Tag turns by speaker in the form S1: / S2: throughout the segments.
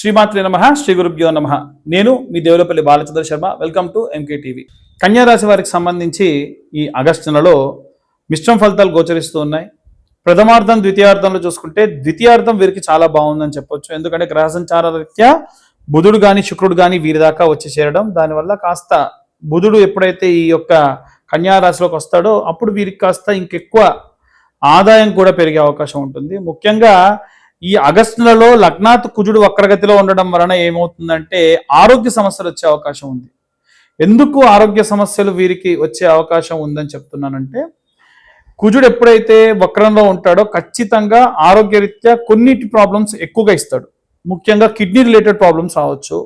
S1: శ్రీమాత్రి నమ శ్రీ గురుభ్యో నమ. నేను మీ Devulapalli Balachandra Sharma welcome to MK TV కన్యారాశి వారికి సంబంధించి ఈ ఆగస్టు నెలలో మిశ్రమ ఫలితాలు గోచరిస్తూ ఉన్నాయి. ప్రథమార్థం ద్వితీయార్థంలో చూసుకుంటే ద్వితీయార్థం వీరికి చాలా బాగుందని చెప్పొచ్చు. ఎందుకంటే గ్రహ సంచార రీత్యా బుధుడు కానీ శుక్రుడు కానీ వీరి దాకా వచ్చి చేరడం. దానివల్ల కాస్త బుధుడు ఎప్పుడైతే ఈ యొక్క కన్యారాశిలోకి వస్తాడో అప్పుడు వీరికి కాస్త ఇంకెక్కువ ఆదాయం కూడా పెరిగే అవకాశం ఉంటుంది. ముఖ్యంగా ఈ ఆగస్టులలో లగ్నాత్ కుజుడు వక్రగతిలో ఉండడం వలన ఏమవుతుందంటే ఆరోగ్య సమస్యలు వచ్చే అవకాశం ఉంది. ఎందుకు ఆరోగ్య సమస్యలు వీరికి వచ్చే అవకాశం ఉందని చెప్తున్నానంటే కుజుడు ఎప్పుడైతే వక్రంలో ఉంటాడో ఖచ్చితంగా ఆరోగ్యరీత్యా కొన్నిటి ప్రాబ్లమ్స్ ఎక్కువగా ఇస్తాడు. ముఖ్యంగా కిడ్నీ రిలేటెడ్ ప్రాబ్లమ్స్ రావచ్చు.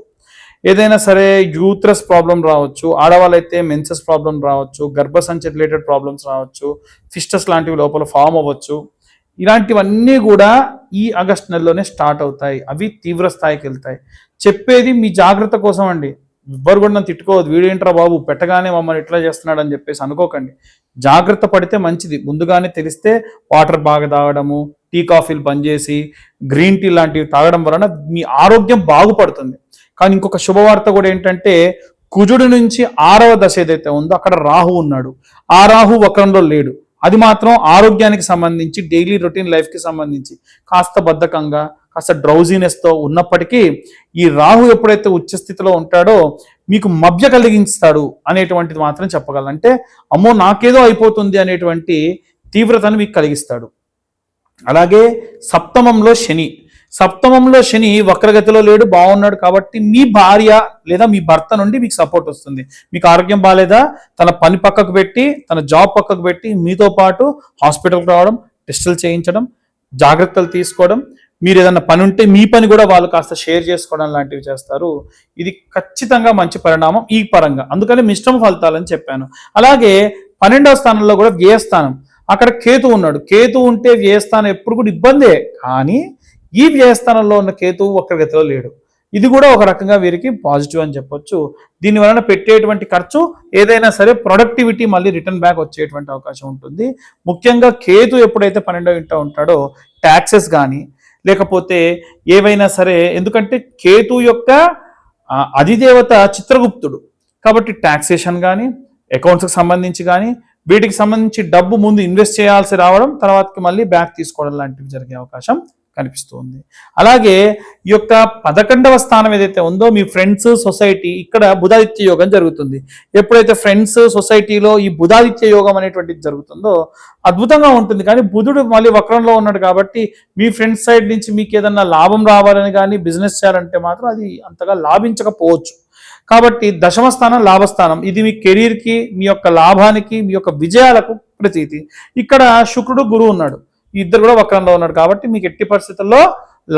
S1: ఏదైనా సరే యూత్రస్ ప్రాబ్లం రావచ్చు. ఆడవాళ్ళైతే మెన్సెస్ ప్రాబ్లం రావచ్చు. గర్భసంచి రిలేటెడ్ ప్రాబ్లమ్స్ రావచ్చు. ఫిస్టస్ లాంటివి లోపల ఫామ్ అవ్వచ్చు. ఇలాంటివన్నీ కూడా ఈ ఆగస్ట్ నెలలోనే స్టార్ట్ అవుతాయి. అవి తీవ్ర స్థాయికి వెళ్తాయి. చెప్పేది మీ జాగ్రత్త కోసం అండి. ఎవ్వరు కూడా నన్ను తిట్టుకోవద్దు. వీడేంట్రా బాబు? పెట్టగానే మమ్మల్ని ఇట్లా చేస్తున్నాడు అని చెప్పేసి అనుకోకండి. జాగ్రత్త పడితే మంచిది. ముందుగానే తెలిస్తే వాటర్ బాగా తాగడము టీ కాఫీలు బంద్ చేసి గ్రీన్ టీ లాంటివి తాగడం వలన మీ ఆరోగ్యం బాగుపడుతుంది. కానీ ఇంకొక శుభవార్త కూడా ఏంటంటే కుజుడు నుంచి ఆరవ దశ ఏదైతే ఉందో అక్కడ రాహు ఉన్నాడు. ఆ రాహు వక్రంలో లేడు. అది మాత్రం ఆరోగ్యానికి సంబంధించి డైలీ రొటీన్ లైఫ్కి సంబంధించి కాస్త బద్ధకంగా కాస్త డ్రౌజీనెస్తో ఉన్నప్పటికీ ఈ రాహు ఎప్పుడైతే ఉచ్చ స్థితిలో ఉంటాడో మీకు మభ్య కలిగించుతాడు అనేటువంటిది మాత్రం చెప్పగలను. అంటే అమ్మో నాకేదో అయిపోతుంది అనేటువంటి తీవ్రతను మీకు కలిగిస్తాడు. అలాగే సప్తమంలో శని. సప్తమంలో శని వక్రగతిలో లేడు బాగున్నాడు కాబట్టి మీ భార్య లేదా మీ భర్త నుండి మీకు సపోర్ట్ వస్తుంది. మీకు ఆరోగ్యం బాగాలేదా తన పని పక్కకు పెట్టి తన జాబ్ పక్కకు పెట్టి మీతో పాటు హాస్పిటల్కి రావడం టెస్టులు చేయించడం జాగ్రత్తలు తీసుకోవడం మీరు ఏదైనా పని ఉంటే మీ పని కూడా వాళ్ళు కాస్త షేర్ చేసుకోవడం లాంటివి చేస్తారు. ఇది ఖచ్చితంగా మంచి పరిణామం ఈ పరంగా. అందుకని మిశ్రమ ఫలితాలని చెప్పాను. అలాగే పన్నెండవ స్థానంలో కూడా వ్యయస్థానం. అక్కడ కేతు ఉన్నాడు. కేతు ఉంటే వ్యయస్థానం ఎప్పుడు కూడా ఇబ్బందే. కానీ ఈ వ్యయస్థానంలో ఉన్న కేతువు ఒక్క లేడు. ఇది కూడా ఒక రకంగా వీరికి పాజిటివ్ అని చెప్పొచ్చు. దీని వలన పెట్టేటువంటి ఖర్చు ఏదైనా సరే ప్రొడక్టివిటీ మళ్ళీ రిటర్న్ బ్యాక్ వచ్చేటువంటి అవకాశం ఉంటుంది. ముఖ్యంగా కేతు ఎప్పుడైతే పన్నెండో ఇంట ఉంటాడో ట్యాక్సెస్ కానీ లేకపోతే ఏవైనా సరే ఎందుకంటే కేతు యొక్క అధిదేవత చిత్రగుప్తుడు. కాబట్టి ట్యాక్సేషన్ కానీ అకౌంట్స్కి సంబంధించి కానీ వీటికి సంబంధించి డబ్బు ముందు ఇన్వెస్ట్ చేయాల్సి రావడం తర్వాతకి మళ్ళీ బ్యాక్ తీసుకోవడం లాంటివి జరిగే అవకాశం కనిపిస్తుంది. అలాగే ఈ యొక్క పదకొండవ స్థానం ఏదైతే ఉందో మీ ఫ్రెండ్స్ సొసైటీ ఇక్కడ బుధాదిత్య యోగం జరుగుతుంది. ఎప్పుడైతే ఫ్రెండ్స్ సొసైటీలో ఈ బుధాదిత్య యోగం అనేటువంటిది జరుగుతుందో అద్భుతంగా ఉంటుంది. కానీ బుధుడు మళ్ళీ వక్రంలో ఉన్నాడు కాబట్టి మీ ఫ్రెండ్స్ సైడ్ నుంచి మీకు ఏదన్నా లాభం రావాలని కానీ బిజినెస్ చేయాలంటే మాత్రం అది అంతగా లాభించకపోవచ్చు. కాబట్టి దశమ స్థానం లాభస్థానం ఇది మీ కెరీర్కి మీ యొక్క లాభానికి మీ యొక్క విజయాలకు ప్రతీతి. ఇక్కడ శుక్రుడు గురువు ఉన్నాడు. ఇద్దరు కూడా వక్రంలో ఉన్నాడు కాబట్టి మీకు ఎట్టి పరిస్థితుల్లో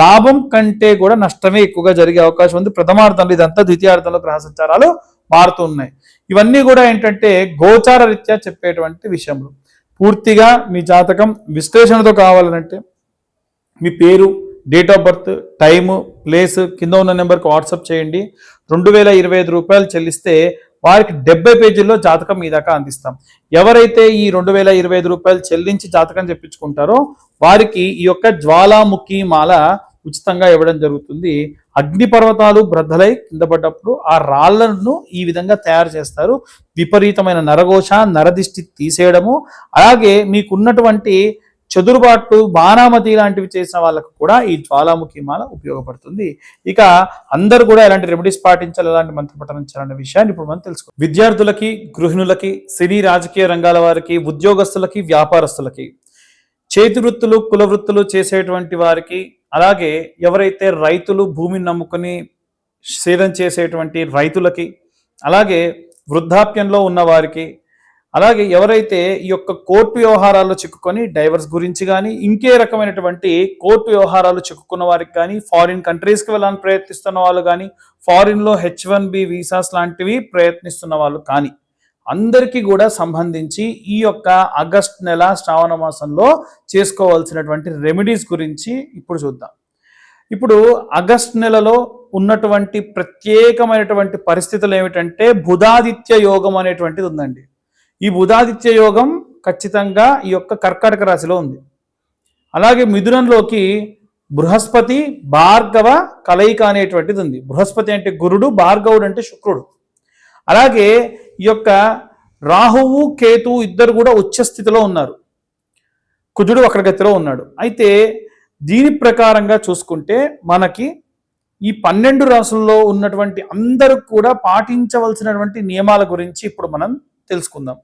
S1: లాభం కంటే కూడా నష్టమే ఎక్కువగా జరిగే అవకాశం ఉంది. ప్రథమార్థంలో ఇదంతా ద్వితీయార్థంలో గ్రహ సంచారాలు మారుతూ ఉన్నాయి. ఇవన్నీ కూడా ఏంటంటే గోచార రీత్యా చెప్పేటువంటి విషయంలో పూర్తిగా మీ జాతకం విశ్లేషణతో కావాలనంటే మీ పేరు date of birth time place కింద ఉన్న నెంబర్కి వాట్సాప్ చేయండి. రెండు వేల ఇరవై ఐదు రూపాయలు చెల్లిస్తే వారికి డెబ్బై పేజీల్లో జాతకం మీ దాకా అందిస్తాం. ఎవరైతే ఈ రెండు వేల ఇరవై ఐదు రూపాయలు చెల్లించి జాతకం చెప్పించుకుంటారో వారికి ఈ యొక్క జ్వాలాముఖి మాల ఉచితంగా ఇవ్వడం జరుగుతుంది. అగ్నిపర్వతాలు బ్రద్దలై కింద పడ్డప్పుడు ఆ రాళ్ళను ఈ విధంగా తయారు చేస్తారు. విపరీతమైన నరఘోష నరదిష్టి తీసేయడము. అలాగే మీకున్నటువంటి చదురుబాట్లు బాణామతి లాంటివి చేసిన వాళ్ళకు కూడా ఈ జ్వాలాముఖి మాల ఉపయోగపడుతుంది. ఇక అందరూ కూడా ఎలాంటి రెమెడీస్ పాటించాలి ఎలాంటి మంత్రపఠనం చేయాలనే విషయాన్ని ఇప్పుడు మనం తెలుసుకో విద్యార్థులకి గృహిణులకి సినీ రాజకీయ రంగాల వారికి ఉద్యోగస్తులకి వ్యాపారస్తులకి చేతి వృత్తులు కుల వృత్తులు చేసేటువంటి వారికి అలాగే ఎవరైతే రైతులు భూమిని నమ్ముకొని సేదం చేసేటువంటి రైతులకి అలాగే వృద్ధాప్యంలో ఉన్న వారికి అలాగే ఎవరైతే ఈ యొక్క కోర్టు వ్యవహారాల్లో చిక్కుకొని డైవర్స్ గురించి కానీ ఇంకే రకమైనటువంటి కోర్టు వ్యవహారాలు చిక్కుకున్న వారికి కానీ ఫారిన్ కంట్రీస్కి వెళ్ళాలని ప్రయత్నిస్తున్న వాళ్ళు కానీ ఫారిన్లో హెచ్ వన్ బి వీసాస్ లాంటివి ప్రయత్నిస్తున్న వాళ్ళు కానీ అందరికీ కూడా సంబంధించి ఈ యొక్క ఆగస్ట్ నెల శ్రావణ మాసంలో చేసుకోవాల్సినటువంటి రెమెడీస్ గురించి ఇప్పుడు చూద్దాం. ఇప్పుడు ఆగస్ట్ నెలలో ఉన్నటువంటి ప్రత్యేకమైనటువంటి పరిస్థితులు ఏమిటంటే బుధాదిత్య యోగం అనేటువంటిది ఉందండి. ఈ బుధాదిత్య యోగం ఖచ్చితంగా ఈ యొక్క కర్కాటక రాశిలో ఉంది. అలాగే మిథునంలోకి బృహస్పతి భార్గవ కలయిక అనేటువంటిది ఉంది. బృహస్పతి అంటే గురుడు భార్గవుడు అంటే శుక్రుడు. అలాగే ఈ యొక్క రాహువు కేతువు ఇద్దరు కూడా ఉచ్చ స్థితిలో ఉన్నారు. కుజుడు వక్రగతిలో ఉన్నాడు. అయితే దీని ప్రకారంగా చూసుకుంటే మనకి ఈ పన్నెండు రాసుల్లో ఉన్నటువంటి అందరూ కూడా పాటించవలసినటువంటి నియమాల గురించి ఇప్పుడు మనం తెలుసుకుందాం.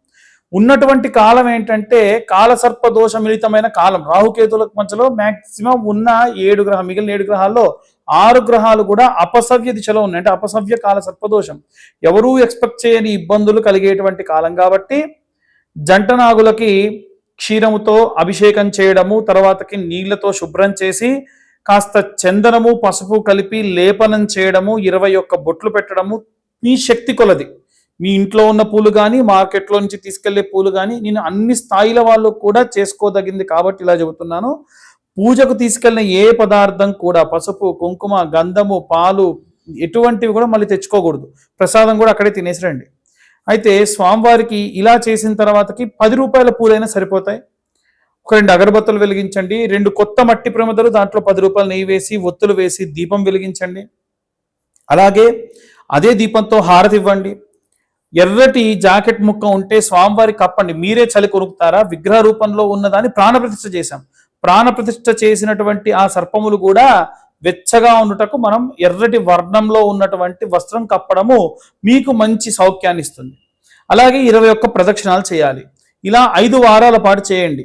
S1: ఉన్నటువంటి కాలం ఏంటంటే కాలసర్ప దోష మిళితమైన కాలం. రాహుకేతులకు మధ్యలో మాక్సిమం ఉన్న ఏడు గ్రహం మిగిలిన ఏడు గ్రహాల్లో ఆరు గ్రహాలు కూడా అపసవ్య దిశలో ఉన్నాయి. అంటే అపసవ్య కాల సర్పదోషం ఎవరూ ఎక్స్పెక్ట్ చేయని ఇబ్బందులు కలిగేటువంటి కాలం కాబట్టి జంట నాగులకి క్షీరముతో అభిషేకం చేయడము తర్వాతకి నీళ్ళతో శుభ్రం చేసి కాస్త చందనము పసుపు కలిపి లేపనం చేయడము ఇరవై ఒక్క బొట్లు పెట్టడము మీ శక్తి కొలది. మీ ఇంట్లో ఉన్న పూలు కానీ మార్కెట్లో నుంచి తీసుకెళ్ళే పూలు కానీ నేను అన్ని స్థాయిల వాళ్ళు కూడా చేసుకోదగింది కాబట్టి ఇలా చెబుతున్నాను. పూజకు తీసుకెళ్ళిన ఏ పదార్థం కూడా పసుపు కుంకుమ గంధము పాలు ఎటువంటివి కూడా మళ్ళీ తెచ్చుకోకూడదు. ప్రసాదం కూడా అక్కడే తినేసి రండి అయితే స్వామివారికి ఇలా చేసిన తర్వాతకి పది రూపాయల పూలైనా సరిపోతాయి. ఒక రెండు అగరబత్తులు వెలిగించండి రెండు కొత్త మట్టి ప్రమిదలు దాంట్లో పది రూపాయలు నెయ్యి వేసి ఒత్తులు వేసి దీపం వెలిగించండి. అలాగే అదే దీపంతో హారతి ఇవ్వండి. ఎర్రటి జాకెట్ ముక్క ఉంటే స్వామివారి కప్పండి. మీరే చలి కొనుక్కుతారా విగ్రహ రూపంలో ఉన్నదాన్ని ప్రాణప్రతిష్ఠ చేశాం. ప్రాణప్రతిష్ఠ చేసినటువంటి ఆ సర్పములు కూడా వెచ్చగా ఉండుటకు మనం ఎర్రటి వర్ణంలో ఉన్నటువంటి వస్త్రం కప్పడము మీకు మంచి సౌఖ్యాన్ని ఇస్తుంది. అలాగే ఇరవై ఒక్క ప్రదక్షిణాలు చేయాలి. ఇలా ఐదు వారాల పాటు చేయండి.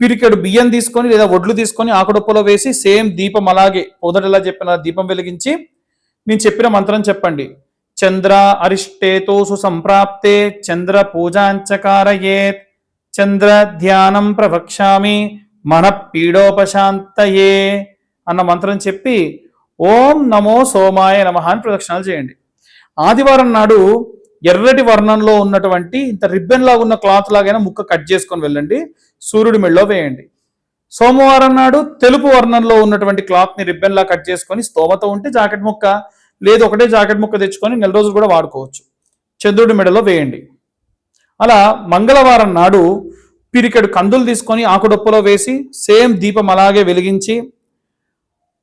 S1: పిరికెడు బియ్యం తీసుకొని లేదా ఒడ్లు తీసుకొని ఆకుడొప్పలో వేసి సేమ్ దీపం అలాగే పొదటిలా చెప్పిన దీపం వెలిగించి నేను చెప్పిన మంత్రం చెప్పండి. చంద్ర అరిష్టేతో సుసంప్రాప్తే చంద్ర పూజాంచకారయేత్ చంద్ర ధ్యానం ప్రవక్ష్యామి మన పీడోపశాంతయే అన్న మంత్రం చెప్పి ఓం నమో సోమాయ నమ అని ప్రదక్షిణాలు చేయండి. ఆదివారం నాడు ఎర్రటి వర్ణంలో ఉన్నటువంటి ఇంత రిబ్బన్ లాగా ఉన్న క్లాత్ లాగైనా ముక్క కట్ చేసుకొని వెళ్ళండి. సూర్యుడి మెళ్ళో వేయండి. సోమవారం నాడు తెలుపు వర్ణంలో ఉన్నటువంటి క్లాత్ని రిబ్బన్లా కట్ చేసుకొని స్తోమత ఉంటే జాకెట్ ముక్క లేదు ఒకటే జాకెట్ ముక్క తెచ్చుకొని నెల రోజులు కూడా వాడుకోవచ్చు. చంద్రుడి మెడలో వేయండి. అలా మంగళవారం నాడు పిరికెడు కందులు తీసుకొని ఆకుడొప్పలో వేసి సేమ్ దీపం అలాగే వెలిగించి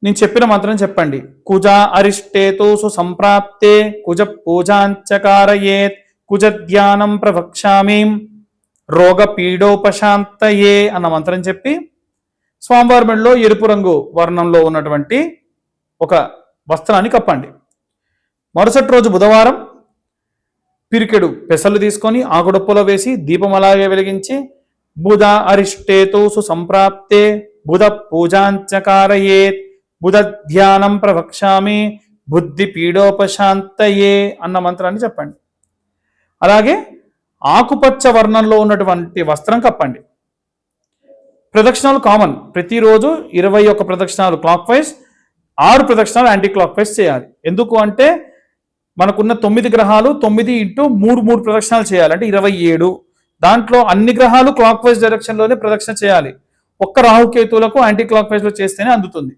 S1: నేను చెప్పిన మంత్రం చెప్పండి. కుజ అరిష్టేతో సుసంప్రాప్తే కుజ పూజాంచకారయేత్ కుజ ధ్యానం ప్రవక్ష్యామి. రోగ పీడోపశాంతయే అన్న మంత్రం చెప్పి స్వామివారి మెడలో ఎరుపు రంగు వర్ణంలో ఉన్నటువంటి ఒక వస్త్రాన్ని కప్పండి. మరుసటి రోజు బుధవారం పిరికెడు పెసలు తీసుకొని ఆకుడొప్పలో వేసి దీపం అలాగే వెలిగించి బుధ అరిష్టేతో సుసంప్రాప్తే బుధ పూజాంచకారయేత్ బుధ ధ్యానం ప్రవక్ష్యామి బుద్ధి పీడోపశాంతయే అన్న మంత్రాన్ని చెప్పండి. అలాగే ఆకుపచ్చ వర్ణంలో ఉన్నటువంటి వస్త్రం కప్పండి. ప్రదక్షిణాలు కామన్ ప్రతిరోజు ఇరవై ఒక్క ప్రదక్షిణాలు క్లాక్ వైజ్ ఆరు ప్రదక్షిణాలు యాంటీ క్లాక్ వైజ్ చేయాలి. ఎందుకు అంటే మనకున్న తొమ్మిది గ్రహాలు తొమ్మిది ఇంటూ మూడు మూడు ప్రదక్షిణాలు చేయాలి. అంటే ఇరవై ఏడు. దాంట్లో అన్ని గ్రహాలు క్లాక్ వైజ్ డైరెక్షన్లోనే ప్రదక్షిణ చేయాలి. ఒక్క రాహుకేతువులకు యాంటీ క్లాక్ వైజ్లో చేస్తేనే అందుతుంది.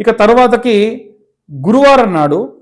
S1: ఇక తర్వాతకి గురువారం నాడు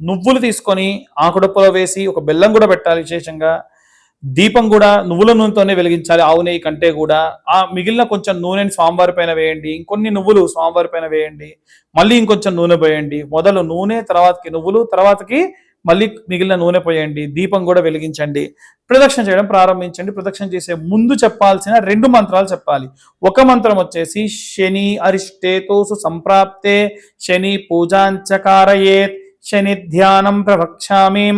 S1: నువ్వులు తీసుకొని ఆకుడప్పలో వేసి ఒక బెల్లం కూడా పెట్టాలి విశేషంగా. దీపం కూడా నువ్వుల నూనెతోనే వెలిగించాలి. ఆవు నెయ్యి కంటే కూడా. ఆ మిగిలిన కొంచెం నూనెని స్వామివారి పైన వేయండి. ఇంకొన్ని నువ్వులు స్వామివారి పైన వేయండి. మళ్ళీ ఇంకొంచెం నూనె పోయండి. మొదలు నూనె తర్వాతకి నువ్వులు తర్వాతకి మళ్ళీ మిగిలిన నూనె పోయండి. దీపం కూడా వెలిగించండి. ప్రదక్షిణ చేయడం ప్రారంభించండి. ప్రదక్షిణ చేసే ముందు చెప్పాల్సిన రెండు మంత్రాలు చెప్పాలి. ఒక మంత్రం వచ్చేసి శని అరిష్టేతోసు సంప్రాప్తే శని పూజాంచకారయేత్. శని ధ్యానం ప్రవక్ష్యామి.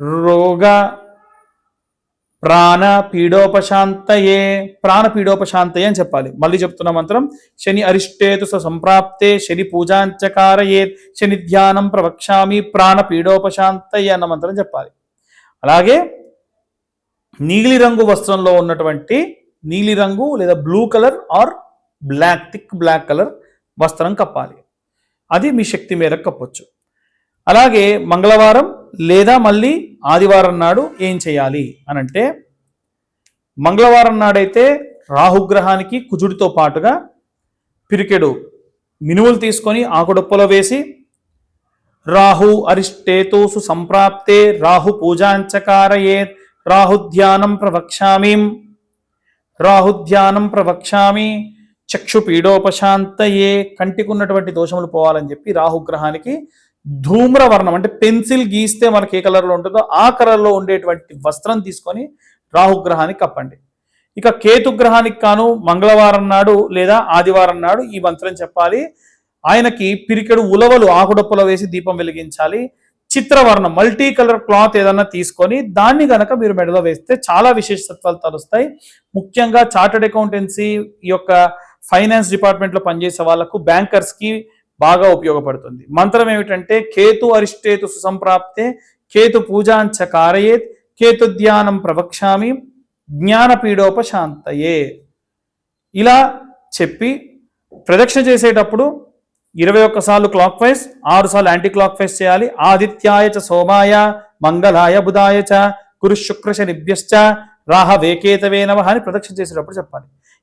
S1: రోగ ప్రాణ పీడోపశాంతయే ప్రాణ పీడోపశాంతయే అని చెప్పాలి. మళ్ళీ చెప్తున్న మంత్రం శని అరిష్టేతు స సంప్రాప్తే శని పూజాంచకారయే శని ధ్యానం ప్రవక్ష్యామి ప్రాణ పీడోపశాంతయే అన్న మంత్రం చెప్పాలి. అలాగే నీలిరంగు వస్త్రంలో ఉన్నటువంటి నీలిరంగు లేదా blue colour or black thick black colour వస్త్రం కప్పాలి. అది మీ శక్తి మేరకు కప్పొచ్చు అలాగే మంగళవారం లేదా మళ్ళీ ఆదివారం నాడు ఏం చేయాలి అని అంటే మంగళవారం నాడైతే రాహుగ్రహానికి కుజుడితో పాటుగా పిరికెడు మినువులు తీసుకొని ఆకుడొప్పలో వేసి రాహు అరిష్టేతోసు సంప్రాప్తే రాహు పూజాంచకారయే రాహుధ్యానం ప్రవక్ష్యామి రాహుధ్యానం ప్రవక్ష్యామి చక్షు పీడోపశాంతయే కంటికున్నటువంటి దోషములు పోవాలని చెప్పి రాహుగ్రహానికి ధూమ్రవర్ణం అంటే పెన్సిల్ గీస్తే మనకి ఏ కలర్లో ఉంటుందో ఆ కలర్లో ఉండేటువంటి వస్త్రం తీసుకొని రాహుగ్రహానికి కప్పండి ఇక కేతుగ్రహానికి కాను మంగళవారం నాడు లేదా ఆదివారం నాడు ఈ మంత్రం చెప్పాలి. ఆయనకి పిరికెడు ఉలవలు ఆకుడొప్పలో వేసి దీపం వెలిగించాలి. చిత్రవర్ణం మల్టీ కలర్ క్లాత్ ఏదన్నా తీసుకొని దాన్ని గనక మీరు మెడలో వేస్తే చాలా విశేషత్వాలు తలుస్తాయి ముఖ్యంగా చార్టెడ్ అకౌంటెన్సీ ఈ యొక్క ఫైనాన్స్ డిపార్ట్మెంట్లో పనిచేసే వాళ్ళకు బ్యాంకర్స్కి బాగా ఉపయోగపడుతుంది. మంత్రం ఏమిటంటే కేతు అరిష్టేతు సుసంప్రాప్తే కేతు పూజాంచ కారయేత్ కేతు ధ్యానం ప్రవక్ష్యామి జ్ఞానపీడోపశాంతయే ఇలా చెప్పి ప్రదక్షిణ చేసేటప్పుడు ఇరవై ఒక్కసార్లు క్లాక్ వైజ్ ఆరు సార్లు యాంటీ క్లాక్ వైజ్ చేయాలి. ఆదిత్యాయ చ సోమాయ మంగళాయ బుధాయ చ గురు శుక్ర శనిభ్యశ్చ రాహ వేకేతవే నమ అని ప్రదక్షిణ చేసేటప్పుడు చెప్పాలి.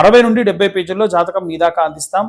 S1: అరవై నుండి డెబ్బై పేజీల్లో జాతకం మీ దాకా అందిస్తాం.